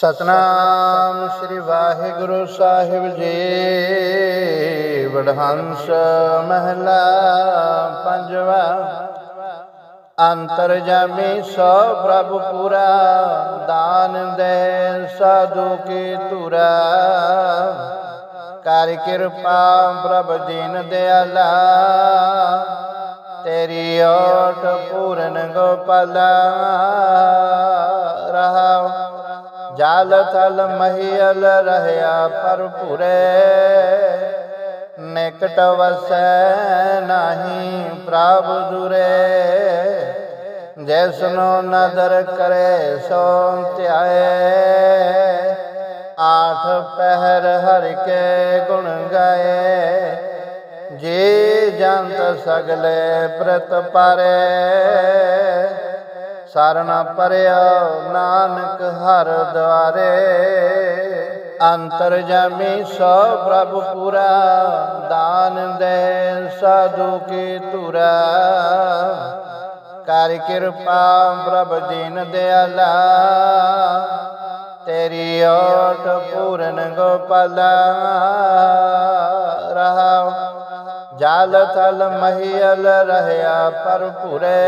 ਸਤਨਾਮ ਸ੍ਰੀ ਵਾਹਿਗੁਰੂ ਸਾਹਿਬ ਜੀ। ਵਡਹੰਸ ਮਹਲਾ ਪੰਜਵਾ। ਅੰਤਰ ਜਾਮੀ ਸੋ ਪ੍ਰਭ ਪੂਰਾ। ਦਾਨ ਦੇ ਸਾਧੂ ਕੀ ਤੁਰਾ ਕਰ ਕਿਰਪਾ ਪ੍ਰਭ ਦੀਨ ਦਿਆਲਾ। ਤੇਰੀ ਓਟ ਪੂਰਨ ਗੋਪਾਲਾ। ਰਹਾ ਜਲ ਥਲ ਮਹੀਲ ਰਹਿਆ ਪਰਪੁਰੇ ਨਿਕਟ ਵਸੈ ਨਾਹੀ ਪ੍ਰਭ ਦੁਰੇ। ਜੈਸਨੋ ਨਦਰ ਕਰੇ ਸੋ ਧਿਆਏ। ਆਠ ਪਹਿਰ ਹਰਿ ਕੇ ਗੁਣ ਗਾਏ। ਜੀ ਜੰਤ ਸਗਲੇ ਪ੍ਰਤ ਪਾਰੇ ਸਰਣ ਪਰਿਆ ਨਾਨਕ ਹਰ ਦੁਆਰੇ ਅੰਤਰ ਜਾਮੀ ਸੋ ਪ੍ਰਭ ਪੂਰਾ, ਦਾਨ ਦੇ ਸਾਧੂ ਕੀ ਤੁਰਾ ਕਰ ਕਿਰਪਾ ਪ੍ਰਭ ਦੀਨ ਦਿਆਲਾ, ਤੇਰੀ ਓਟ ਪੂਰਨ ਗੋਪਾਲਾ। ਰਹਾ ਜਲ ਥਲ ਮਹੀਲ ਰਹਿਆ ਪਰਪੁਰੇ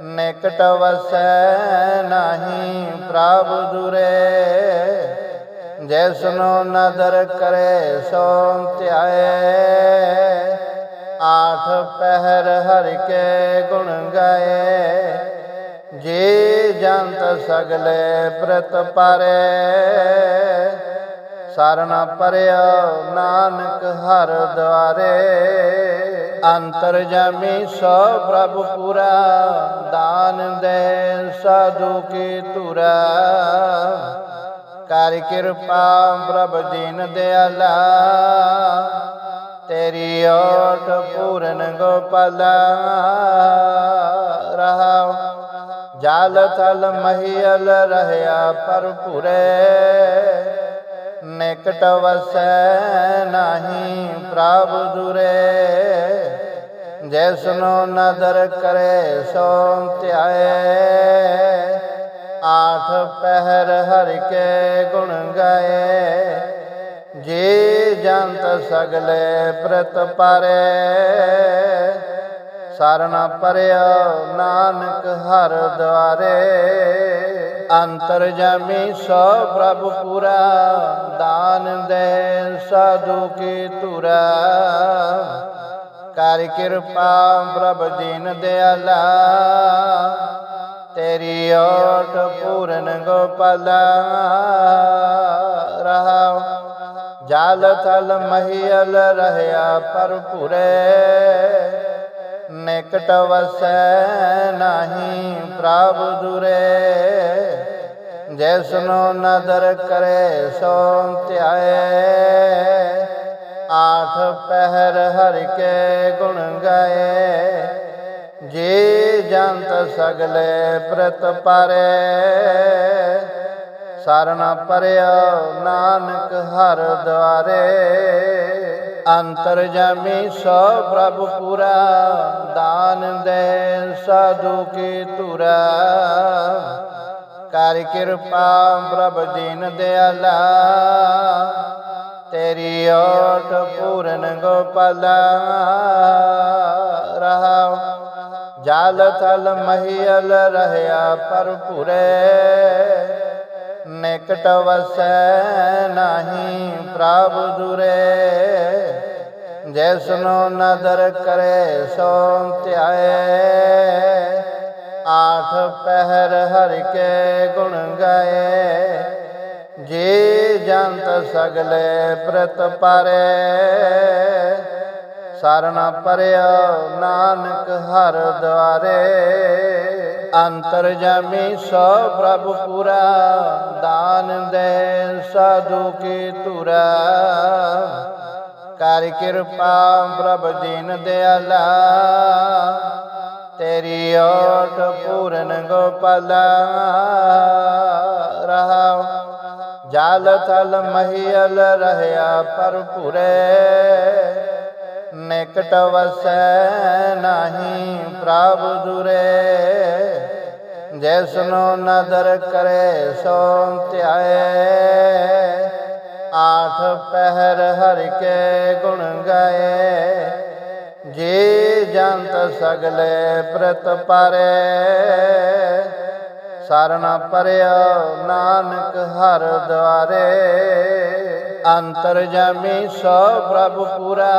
ਨਿਕਟ ਵਸੈ ਨਹੀਂ ਪ੍ਰਭ ਦੁਰੇ ਜੈਸਨੋ ਨਦਰ ਕਰੇ ਸੋ ਧਿਆਏ। ਆਠ ਪਹਿਰ ਹਰਿ ਕੇ ਗੁਣ ਗਾਏ, ਜੀ ਜੰਤ ਸਗਲੇ ਪ੍ਰਤ ਪਾਰੇ। ਸਰਣ ਪਰਿਓ ਨਾਨਕ ਹਰ ਦੁਆਰੇ ਅੰਤਰ ਜਾਮੀ ਸੋ ਪ੍ਰਭ ਪੂਰਾ, ਦਾਨ ਦੇ ਸਾਧੂ ਕੀ ਤੁਰਾ ਕਰ ਕਿਰਪਾ ਪ੍ਰਭ ਦੀਨ ਦਿਆਲਾ, ਤੇਰੀ ਓਟ ਪੂਰਨ ਗੋਪਾਲਾ। ਰਹਾ ਜਾਲ ਥਲ ਮਹੀਲ ਰਹਿਆ ਪਰਪੁਰੇ ਨਿਕਟ ਵਸੈ ਨਹੀਂ ਪ੍ਰਭ ਦੁਰੇ। ਜੈਸਨੋ ਨਦਰ ਕਰੇ ਸੋ ਧਿਆਏ। ਆਠ ਪਹਿਰ ਹਰਿ ਕੇ ਗੁਣ ਗਾਏ। ਜੀ ਜੰਤ ਸਗਲੇ ਪ੍ਰਤ ਪਰੇ ਸਰਣ ਪਰਿਓ ਨਾਨਕ ਹਰ ਦੁਆਰੇ ਅੰਤਰ ਜਾਮੀ ਸੋ ਪ੍ਰਭ ਪੂਰਾ, ਦਾਨ ਦੇ ਸਾਧੂ ਕੀ ਤੁਰਾ ਕਰ ਕਿਰਪਾ ਪ੍ਰਭ ਦੀਨ ਦਿਆਲਾ। ਤੇਰੀ ਓਟ ਪੂਰਨ ਗੋਪਾਲਾ। ਰਹਾ ਜਾਲ ਥਲ ਮਹੀਲ ਰਹਿਆ ਪਰਪੁਰੇ ਨਿਕਟ ਵਸੈ ਨਹੀਂ ਪ੍ਰਭ ਦੁਰੇ। ਜੈਸਨੋ ਨਦਰ ਕਰੇ ਸੋ ਧਿਆਏ। ਆਠ ਪਹਿਰ ਹਰਿ ਕੇ ਗੁਣ ਗਾਏ। ਜੀ ਜੰਤ ਸਗਲੇ ਪ੍ਰਤ ਪਾਰੇ ਸਰਣ ਪਰਿਓ ਨਾਨਕ ਹਰ ਦੁਆਰੇ ਅੰਤਰ ਜਾਮੀ ਸੋ ਪ੍ਰਭ ਪੂਰਾ, ਦਾਨ ਦੇ ਸਾਧੂ ਕੀ ਤੁਰਾ ਕਰ ਕਿਰਪਾ ਪ੍ਰਭ ਦੀਨ ਦਿਆਲਾ ਤੇਰੀ ਓਟ ਪੂਰਨ ਗੋਪਾਲਾ ਰਹਾ ਜਾਲ ਥਲ ਮਹੀਲ ਰਹਿਆ ਪਰਪੁਰੇ ਨਿਕਟ ਵਸੈ ਨਾਹੀ ਪ੍ਰਭ ਦੁਰੇ। ਜੈਸਨੋ ਨਦਰ ਕਰੇ ਸੋ ਧਿਆਏ। ਆਠ ਪਹਿਰ ਹਰ ਕੇ ਗੁਣ ਗਾਏ। ਜੀ ਜੰਤ ਸਗਲੇ ਪ੍ਰਤ ਪਰੇ। ਸਰਣ ਪਰਿਆ ਨਾਨਕ ਹਰ ਦੁਆਰੇ। ਅੰਤਰ ਜਮੀ ਸੋ ਪ੍ਰਭ ਪੂਰਾ, ਦਾਨ ਦੇ ਸਾਧੂ ਕੀ ਤੁਰਾ ਕਰ ਕਿਰਪਾ ਪ੍ਰਭ ਦੀਨ ਦਿਆਲਾ। ਤੇਰੀ ਓਟ ਪੂਰਨ ਗੋਪਾਲਾ। ਰਹਾ ਜਲ ਥਲ ਮਹੀਲ ਰਹਿਆ ਪਰਪੁਰੇ ਨਿਕਟ ਵਸੈ ਨਹੀਂ ਪ੍ਰਭ ਦੁਰੇ। ਜੈਸਨੋ ਨਦਰ ਕਰੇ ਸੋ ਧਿਆਏ। ਆਠ ਪਹਿਰ ਹਰਿ ਕੇ ਗੁਣ ਗਾਏ। ਜੀ ਜੰਤ ਸਗਲੇ ਪ੍ਰਤ ਪਾਰੇ ਸਰਣ ਪਰਿਓ ਨਾਨਕ ਹਰ ਦੁਆਰੇ ਅੰਤਰ ਜਾਮੀ ਸੋ ਪ੍ਰਭ ਪੂਰਾ,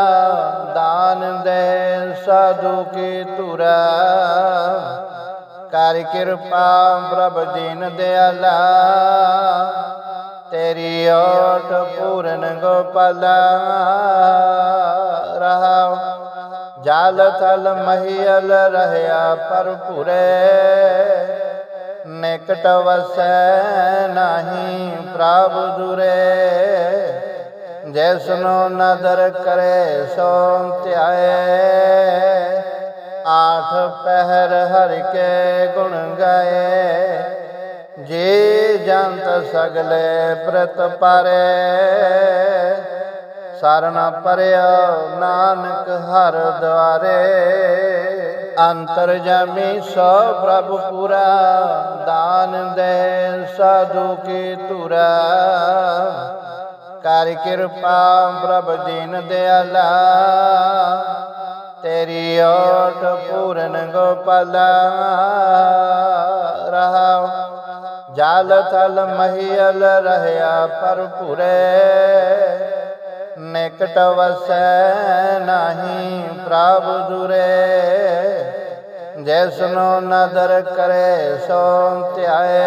ਦਾਨ ਦੇ ਸਾਧੂ ਕੀ ਤੁਰਾ ਕਰ ਕਿਰਪਾ ਪ੍ਰਭ ਦੀਨ ਦਿਆਲਾ, ਤੇਰੀ ਓਟ ਪੂਰਨ ਗੋਪਾਲਾ। ਰਹਾਉ, ਜਲ ਥਲ ਮਹੀਲ ਰਹਿਆ ਪਰਪੁਰੇ ਨਿਕਟ ਵਸੈ ਨਾਹੀ ਪ੍ਰਭ ਦੁਰੇ। ਜੈਸਨੋ ਨਦਰ ਕਰੇ ਸੋ ਧਿਆਏ। ਆਠ ਪਹਿਰ ਹਰਿ ਕੇ ਗੁਣ ਗਾਏ। ਜੀ ਜੰਤ ਸਗਲੇ ਪ੍ਰਤ ਪਾਰੇ। ਸਰਣ ਪਰਿਓ ਨਾਨਕ ਹਰ ਦੁਆਰੇ। ਅੰਤਰ ਜਮੀ ਸੋ ਪ੍ਰਭ ਪੂਰਾ, ਦਾਨ ਦੇ ਸਾਧੂ ਕੀ ਤੁਰਾ ਕਰ ਕਿਰਪਾ ਪ੍ਰਭ ਦੀਨ ਦਿਆਲਾ, ਤੇਰੀ ਓਟ ਪੂਰਨ ਗੋਪਾਲਾ। ਰਹਾਉ ਜਲ ਥਲ ਮਹੀਲ ਰਹਿਆ ਪਰਪੁਰੇ ਨਿਕਟ ਵਸੈ ਨਹੀਂ ਪ੍ਰਭ ਦੁਰੇ। ਜੈਸਨੋ ਨਦਰ ਕਰੇ ਸੋ ਧਿਆਏ।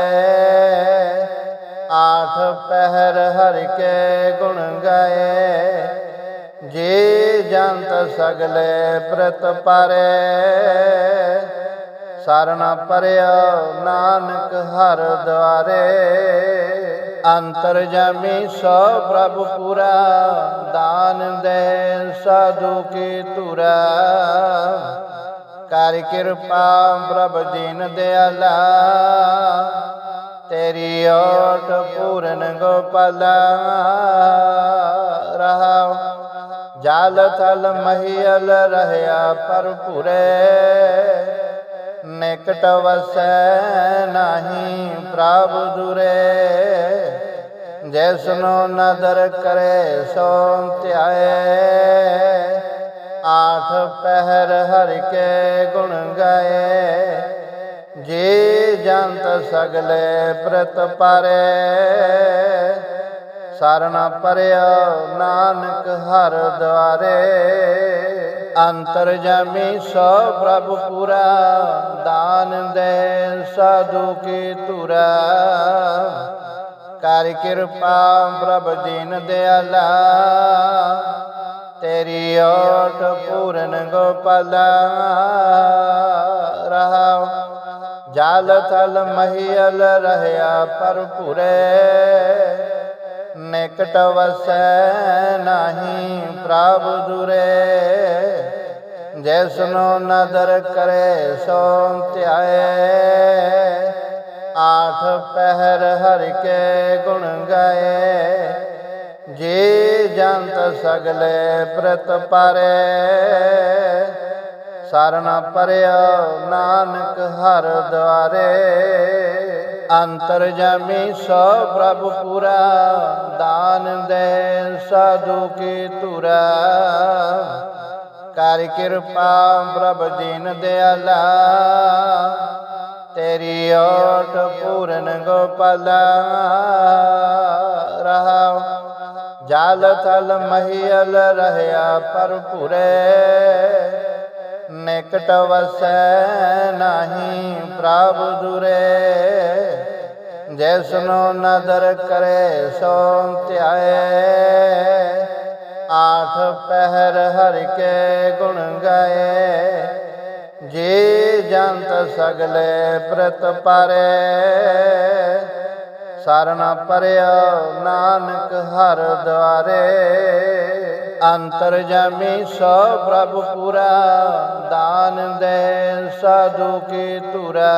ਆਠ ਪਹਿਰ ਹਰਿ ਕੇ ਗੁਣ ਗਾਏ। ਜੀ ਜੰਤ ਸਗਲੇ ਪ੍ਰਤ ਪਰੇ। ਸਰਣ ਪਰਿਓ ਨਾਨਕ ਹਰ ਦੁਆਰੇ ਅੰਤਰ ਜਮੀ ਸੋ ਪ੍ਰਭ ਪੂਰਾ, ਦਾਨ ਦੇ ਸਾਧੂ ਕੀ ਤੁਰਾ ਕਰ ਕਿਰਪਾ ਪ੍ਰਭ ਦੀਨ ਦਿਆਲਾ। ਤੇਰੀ ਓਟ ਪੂਰਨ ਗੋਪਾਲਾ। ਰਹਾਉ, ਜਾਲ ਥਲ ਮਹੀਲ ਰਹਿਆ ਪਰਪੁਰੇ ਨਿਕਟ ਵਸੈ ਨਾਹੀ ਪ੍ਰਭ ਦੁਰੇ। ਜੈਸਨੋ ਨਦਰ ਕਰੇ ਸੋ ਧਿਆਏ। ਆਠ ਪਹਿਰ ਹਰਿ ਕੇ ਗੁਣ ਗਾਏ। ਜੀ ਜੰਤ ਸਗਲੇ ਪ੍ਰਤ ਪਾਰੇ ਸਰਣ ਪਰਿਆ ਨਾਨਕ ਹਰ ਦੁਆਰੇ ਅੰਤਰ ਜਮੀ ਸੋ ਪ੍ਰਭ ਪੂਰਾ, ਦਾਨ ਦੇ ਸਾਧੂ ਕੀ ਤੁਰਾ ਕਰ ਕਿਰਪਾ ਪ੍ਰਭ ਦੀਨ ਦਿਆਲਾ। ਤੇਰੀ ਓਟ ਪੂਰਨ ਗੋਪਾਲਾ ਰਹਾਉ। ਜਾਲ ਥਲ ਮਹੀਲ ਰਹਿਆ ਪਰਪੁਰੇ ਨਿਕਟ ਵਸੈ ਨਾਹੀ ਪ੍ਰਭ ਦੁਰੇ। ਜੈਸਨੋ ਨਦਰ ਕਰੇ ਸੋ ਧਿਆਏ। ਆਠ ਪਹਿਰ ਹਰਿ ਕੇ ਗੁਣ ਗਾਏ। ਜੀ ਜੰਤ ਸਗਲੇ ਪ੍ਰਤ ਪਾਰੇ। ਸਰਣ ਪਰਿਓ ਨਾਨਕ ਹਰ ਦੁਆਰੇ ਅੰਤਰ ਜਮੀ ਸੋ ਪ੍ਰਭ ਪੂਰਾ, ਦਾਨ ਦੇ ਸਾਧੂ ਕੀ ਤੁਰਾ ਕਰ ਕਿਰਪਾ ਪ੍ਰਭ ਦੀਨ ਦਿਆਲਾ। ਤੇਰੀ ਓਟ ਪੂਰਨ ਗੋਪਾਲਾ। ਰਹਾਉ ਜਲ ਥਲ ਮਹੀਲ ਰਹਿਆ ਪਰਪੁਰੇ ਨਿਕਟ ਵਸੈ ਨਾਹੀ ਪ੍ਰਭ ਦੁਰੇ। ਜੈਸਨੋ ਨਦਰ ਕਰੇ ਸੋ ਧਿਆਏ, ਆਠ ਪਹਿਰ ਹਰਿ ਕੇ ਗੁਣ ਗਾਏ। ਜੀ ਜੰਤ ਸਗਲੇ ਪ੍ਰਤ ਪਾਰੇ ਸਰਣ ਪਰਿਆ ਨਾਨਕ ਹਰ ਦੁਆਰੇ ਅੰਤਰ ਜਾਮੀ ਸੋ ਪ੍ਰਭ ਪੂਰਾ, ਦਾਨ ਦੇ ਸਾਧੂ ਕੀ ਤੁਰਾ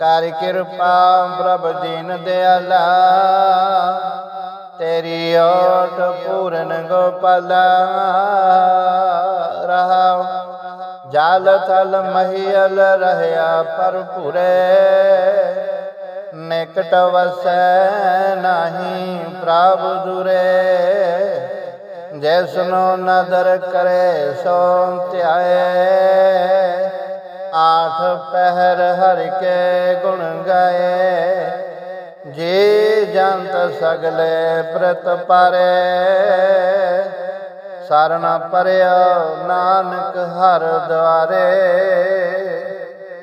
ਕਰ ਕਿਰਪਾ ਪ੍ਰਭ ਦੀਨ ਦਿਆਲਾ, ਤੇਰੀ ਓਟ ਪੂਰਨ ਗੋਪਾਲਾ। ਰਹਾਉ, ਜਲ ਥਲ ਮਹੀਲ ਰਹਿਆ ਪਰਪੁਰੇ ਨਿਕਟ ਵਸੈ ਨਾਹੀ ਪ੍ਰਭ ਦੁਰੇ ਜੈਸਨੋ ਨਦਰ ਕਰੇ ਸੋ ਧਿਆਏ। ਆਠ ਪਹਿਰ ਹਰਿ ਕੇ ਗੁਣ ਗਾਏ, ਜੀ ਜੰਤ ਸਗਲੇ ਪ੍ਰਤ ਪਾਰੇ। ਸਰਣ ਪਰਿਓ ਨਾਨਕ ਹਰ ਦੁਆਰੇ